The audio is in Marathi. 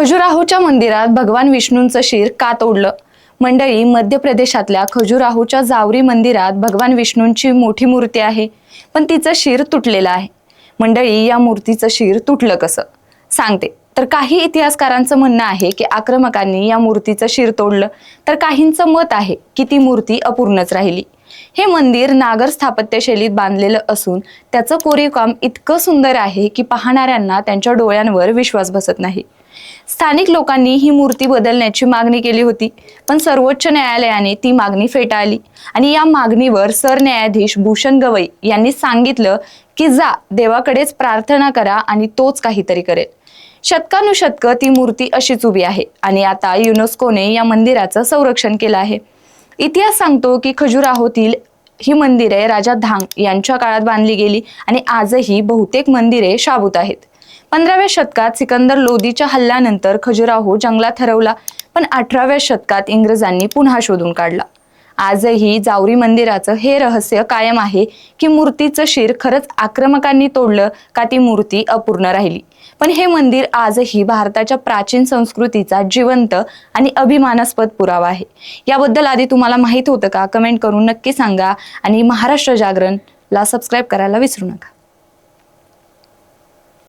खजुराहोच्या मंदिरात भगवान विष्णूंचं शिर का तोडलं? मंडळी मध्य प्रदेशातल्या खजुराहोच्या जावरी मंदिरात भगवान विष्णूंची मोठी मूर्ती आहे पण तिचं शिर तुटलेलं आहे. मंडळी या मूर्तीचं शिर तुटलं कसं? सांगते. तर काही इतिहासकारांचं म्हणणं आहे की आक्रमकांनी या मूर्तीचं शिर तोडलं. तर काहींचं मत आहे की ती मूर्ती अपूर्णच राहिली. हे मंदिर नागर स्थापत्य शैलीत बांधलेलं असून त्याचं कोरीवकाम इतकं सुंदर आहे की पाहणाऱ्यांना त्यांच्या डोळ्यांवर विश्वास बसत नाही. स्थानिक लोकांनी ही मूर्ती बदलण्याची मागणी केली होती पण सर्वोच्च न्यायालयाने ती मागणी फेटाळली आणि या मागणीवर सरन्यायाधीश भूषण गवई यांनी सांगितलं की जा देवाकडेच प्रार्थना करा आणि तोच काहीतरी करेल. शतकानुशतकं ती मूर्ती अशीच उभी आहे आणि आता युनेस्कोने या मंदिराचं संरक्षण केलं आहे. इतिहास सांगतो की खजुराहोतील ही मंदिरे राजा धांग यांच्या काळात बांधली गेली आणि आजही बहुतेक मंदिरे शाबूत आहेत. पंधराव्या शतकात सिकंदर लोदीच्या हल्ल्यानंतर खजुराहो जंगलात हरवला पण अठराव्या शतकात इंग्रजांनी पुन्हा शोधून काढला. आजही जावरी मंदिराचं हे रहस्य कायम आहे की मूर्तीचं शिर खरंच आक्रमकांनी तोडलं का ती मूर्ती अपूर्ण राहिली. पण हे मंदिर आजही भारताच्या प्राचीन संस्कृतीचा जिवंत आणि अभिमानास्पद पुरावा आहे. याबद्दल आधी तुम्हाला माहीत होतं का? कमेंट करून नक्की सांगा आणि महाराष्ट्र जागरणला सबस्क्राईब करायला विसरू नका.